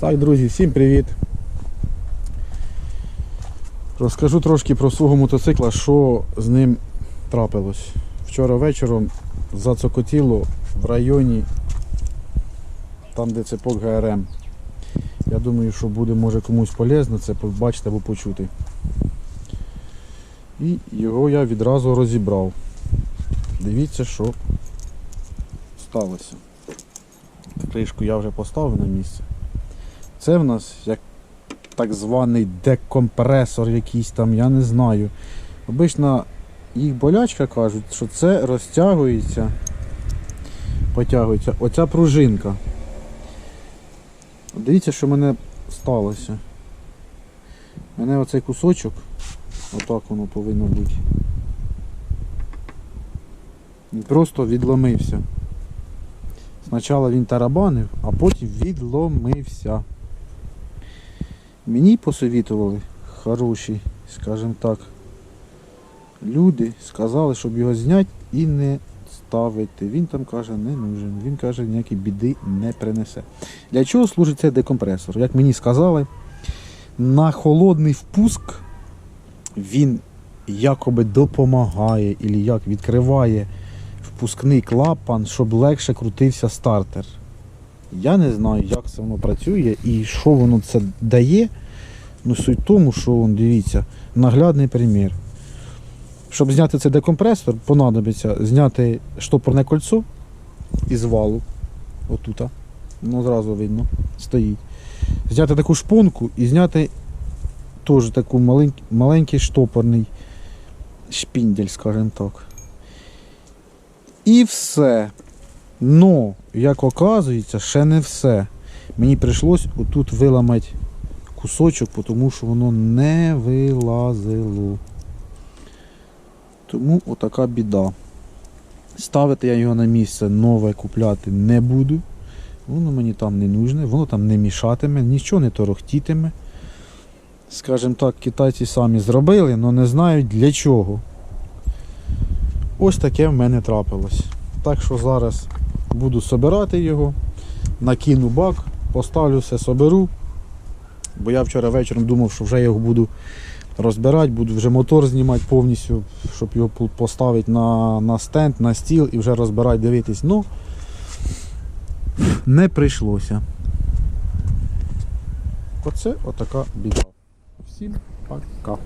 Так, друзі, всім привіт. Розкажу трошки про свого мотоцикла, що з ним трапилось. Вчора вечором зацокотіло в районі, там де цепок ГРМ. Я думаю, що буде може комусь полезно це побачити або почути. І його я відразу розібрав. Дивіться, що сталося. Кришку я вже поставив на місце. Це в нас як так званий декомпресор якийсь там, я не знаю. Обично їх болячка кажуть, що це розтягується, потягується оця пружинка. Дивіться, що мене сталося. Мене оцей кусочок, отак воно повинно бути. Він просто відломився. Спочатку він тарабанив, а потім відломився. Мені посовітували хороші, скажімо так, люди сказали, щоб його зняти і не ставити. Він там каже, не нужен. Він каже, ніякі біди не принесе. Для чого служить цей декомпресор? Як мені сказали, на холодний впуск він якоби допомагає, або як відкриває впускний клапан, щоб легше крутився стартер. Я не знаю, як це воно працює і що воно це дає. Ну, суть в тому, що вон, дивіться, наглядний примір. Щоб зняти цей декомпресор, понадобиться зняти штопорне кольцо із валу. Отута. Ну, одразу видно, стоїть. Зняти таку шпонку і зняти теж таку маленький, маленький штопорний шпіндель, скажімо так. І все. Но, як оказується, ще не все. Мені прийшлось отут виламати кусочок, тому що воно не вилазило. Тому отака біда. Ставити я його на місце нове купляти не буду. Воно мені там не нужне, воно там не мішатиме, нічого не торохтітиме. Скажімо так, китайці самі зробили, але не знають для чого. Ось таке в мене трапилось. Так що зараз буду собирати його, накину бак, поставлю все, соберу. Бо я вчора вечором думав, що вже його буду розбирати, буду вже мотор знімати повністю, щоб його поставити на, на стенд, на стіл і вже розбирати, дивитись. Ну, не прийшлося. Оце отака біда. Всім пока.